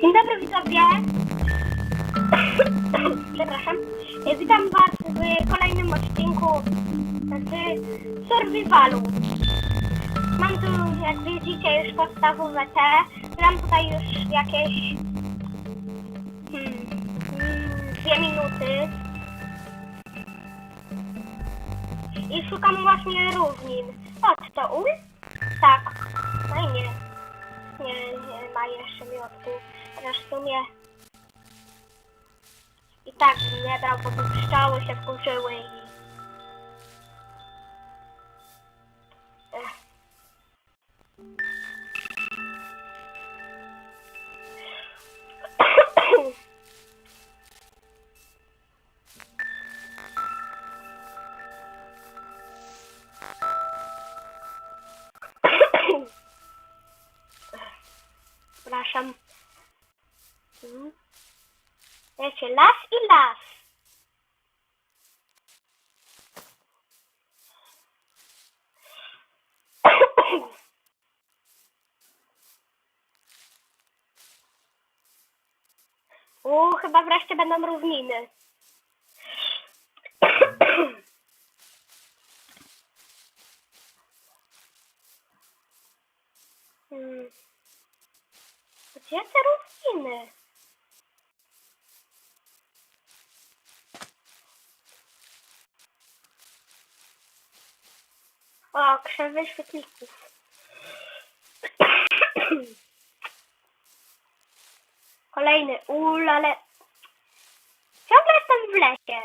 Dzień dobry widzowie. Przepraszam. Witam Was w kolejnym odcinku z Survivalu. Mam tu, jak widzicie, już podstawowe te. Mam tutaj już jakieś hmm, mm, dwie minuty. I szukam właśnie równin. O, czy to ul? Tak. No i nie. Nie, nie ma jeszcze miotku. Chociaż w sumie i tak nie brał, bo tu pszczoły się wkurzyły i... Chyba wreszcie będą równiny. Hmm. Gdzie te równiny? O, krzewy świetlików. Kolejny ul, ale ciągle jestem w lesie.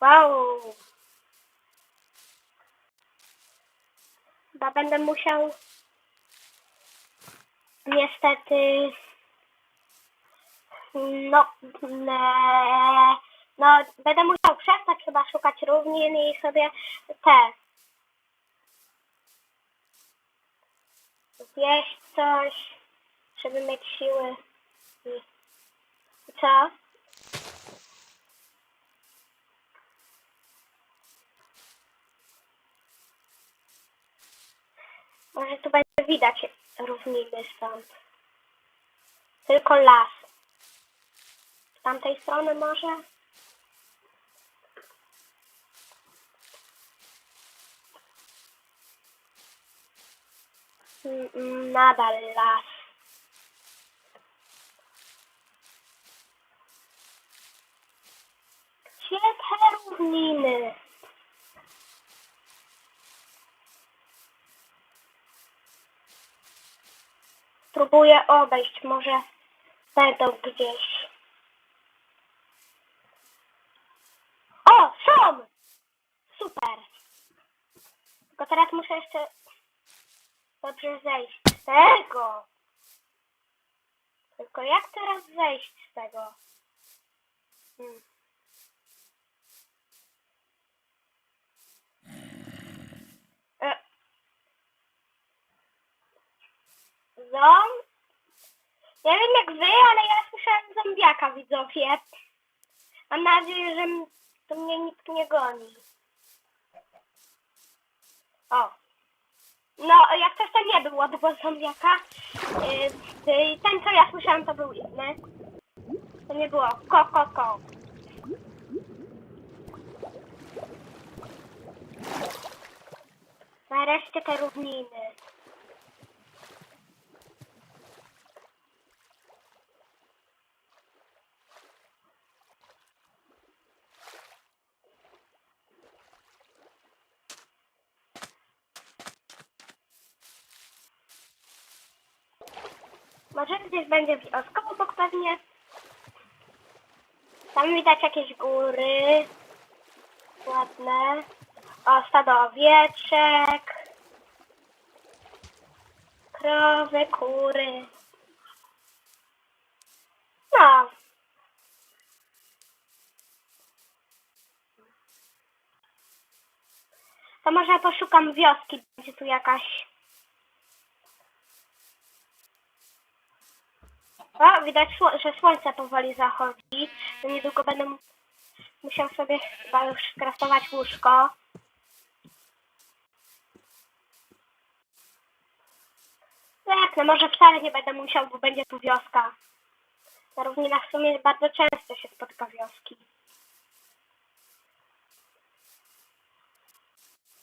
Wow. Chyba będę musiał niestety no, no będę musiał przestać chyba szukać równin i sobie te zjeść coś, żeby mieć siły co? Może tu będzie widać równiny stąd. Tylko las. Z tamtej strony może? Mm, mm, Nadal las. Gdzie te równiny? Próbuję obejść, może będą gdzieś. O, są! Super. Tylko teraz muszę jeszcze dobrze zejść z tego. Tylko jak teraz zejść z tego? Hmm. E. Zom? Nie wiem jak wy, ale ja słyszałem zombiaka widzowie. Mam nadzieję, że to mnie nikt nie goni. O. No, jak coś to nie było tego zombiaka. Yy, ten co ja słyszałem to był inny. To nie było ko, ko, ko. Nareszcie te równiny. Gdzieś będzie wioska obok pewnie. Tam widać jakieś góry. Ładne. O, stado owieczek. Krowy, kury. No. To może poszukam wioski. Będzie tu jakaś O, widać, że słońce powoli zachodzi. Niedługo będę mu- musiał sobie chyba już skraftować łóżko. Tak, no może wcale nie będę musiał, bo będzie tu wioska. Na równinach w sumie bardzo często się spotka wioski.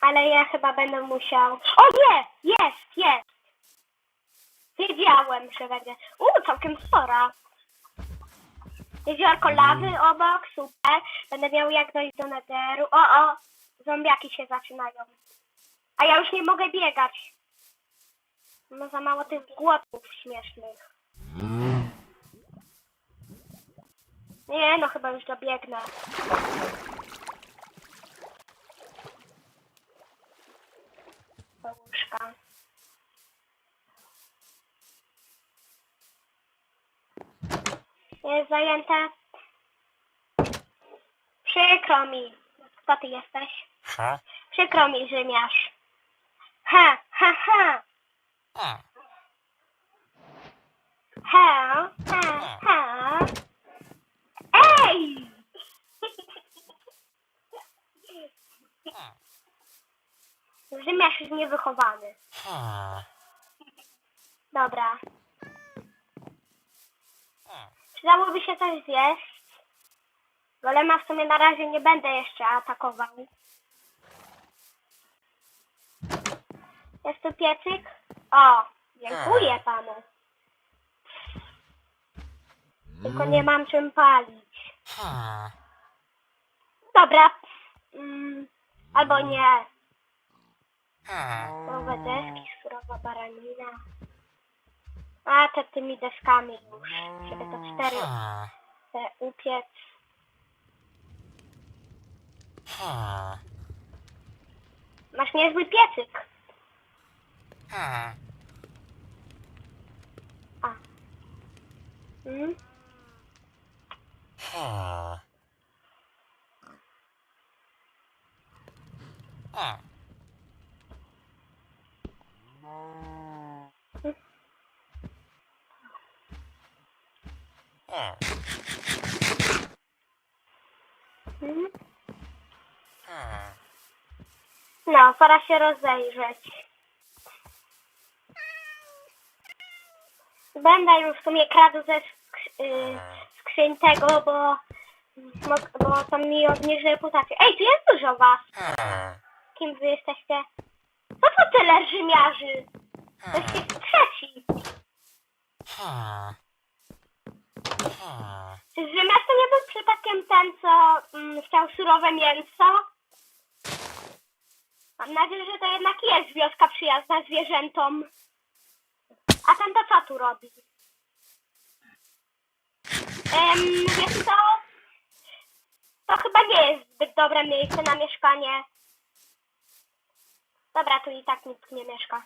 Ale ja chyba będę musiał... O nie! Jest, jest! Wiedziałem, że będzie. Uuu, całkiem spora. Jeziorko lawy obok, super. Będę miał jak dojść do netheru. O, o! Zombiaki się zaczynają. A ja już nie mogę biegać. No za mało tych głodów śmiesznych. Nie, no chyba już dobiegnę. Do łóżka. Jest zajęte. Przykro mi. Kto ty jesteś? Ha? Przykro mi, Rzymiarz. Ha, ha, ha. Ha? Ha, ha, ha. Ej! Rzymiarz jest niewychowany. Ha? Dobra. Przydałoby się coś zjeść. Golema w sumie na razie nie będę jeszcze atakował. Jest tu piecyk? O, dziękuję panu. Tylko nie mam czym palić. Dobra. Mm, albo nie. Ha? Surowe deski, surowa baranina. A, to tymi deskami już. To cztery Ha? te upiec. Ha? Masz niezły piecyk. Ha? A. Mm? Ha? Ha? Ha? Mm? Ha? No, pora się rozejrzeć. Będę już w sumie kradł ze sk- y, skrzyń tego, bo, bo, to mi obniży reputację. Ej, tu jest dużo was. Kim wy jesteście? Co to tyle Rzymiarzy? To jest trzeci. Ha? Czy to nie był przypadkiem ten, co mm, chciał surowe mięso? Mam nadzieję, że to jednak jest wioska przyjazna zwierzętom. A ten to co tu robi? Em, wiesz co? To chyba nie jest zbyt dobre miejsce na mieszkanie. Dobra, tu i tak nikt nie mieszka.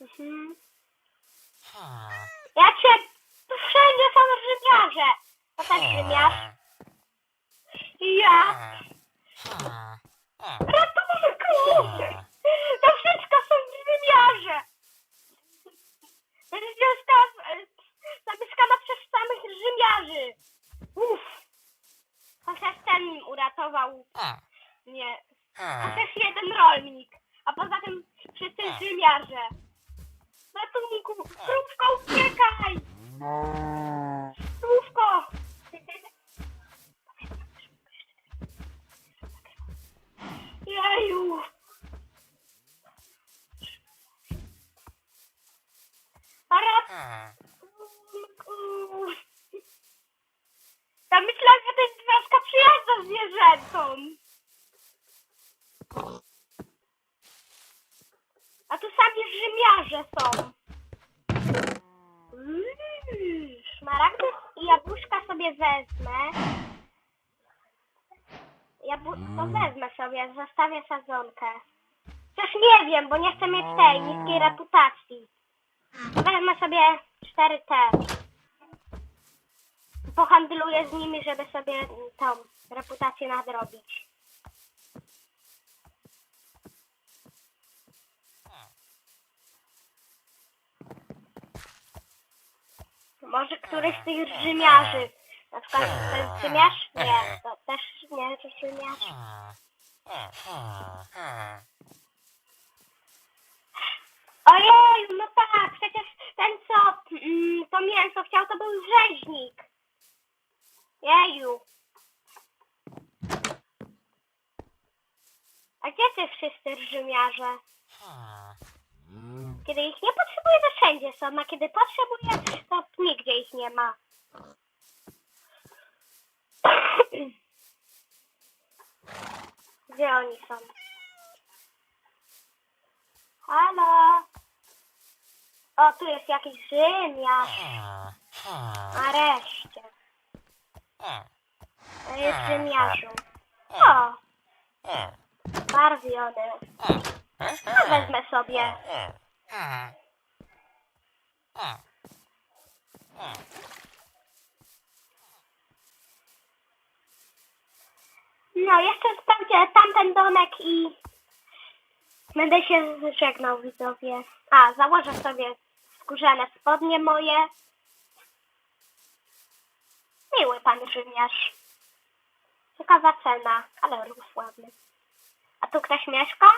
Mhm. Ja cię... Tu wszędzie są Rzymiarze. To też Rzymiarz. I ja... Ratunku! To wszystko są Rzymiarze. To jest wioska e, zamieszkana przez samych Rzymiarzy. Uff. Chociaż ten uratował mnie. Chociaż jeden rolnik. A poza tym wszyscy Rzymiarze. Ratunku! Krówko, uciekaj! Krówko! Jeju! Ha? Ratunku! Ja myślałam, że to jest wioska przyjazna zwierzętom. A tu sami Rzymiarze są. Mm, Szmaragdy i jabłuszka sobie wezmę. Jabł... To wezmę sobie, zostawię sadzonkę. Chociaż nie wiem, bo nie chcę mieć tej niskiej reputacji. Wezmę sobie cztery te. Pohandluję z nimi, żeby sobie tą reputację nadrobić. Może któryś z tych Rzymiarzy. Na przykład ten Rzymiarz? Nie, to też nie, to Rzymiarz. Ojej, no tak, przecież ten co mm, to mięso chciał, to był rzeźnik. Jeju. A gdzie te wszyscy Rzymiarze? Kiedy ich nie potrzebuję, to wszędzie są, a kiedy potrzebuję, to nigdzie ich nie ma. Gdzie oni są? Halo? O, tu jest jakiś Rzymiarz. Nareszcie. To jest Rzymiarzu. O, barwiony. No, wezmę sobie. No, jeszcze sprawdzę tamten domek i będę się żegnał, widzowie. A, założę sobie skórzane spodnie moje. Miły pan Rzymiarz. Ciekawa cena, ale róż ładny. A tu ktoś mieszka?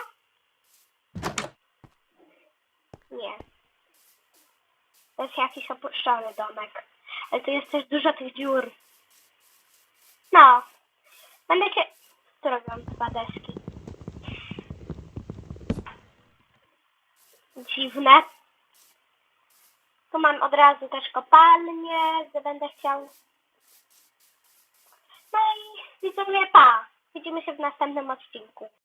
Nie. To jest jakiś opuszczony domek. Ale tu jest też dużo tych dziur. No. Będę się... Co robią dwa deski? Dziwne. Tu mam od razu też kopalnię, gdy będę chciał. No i widzowie, pa. Widzimy się w następnym odcinku.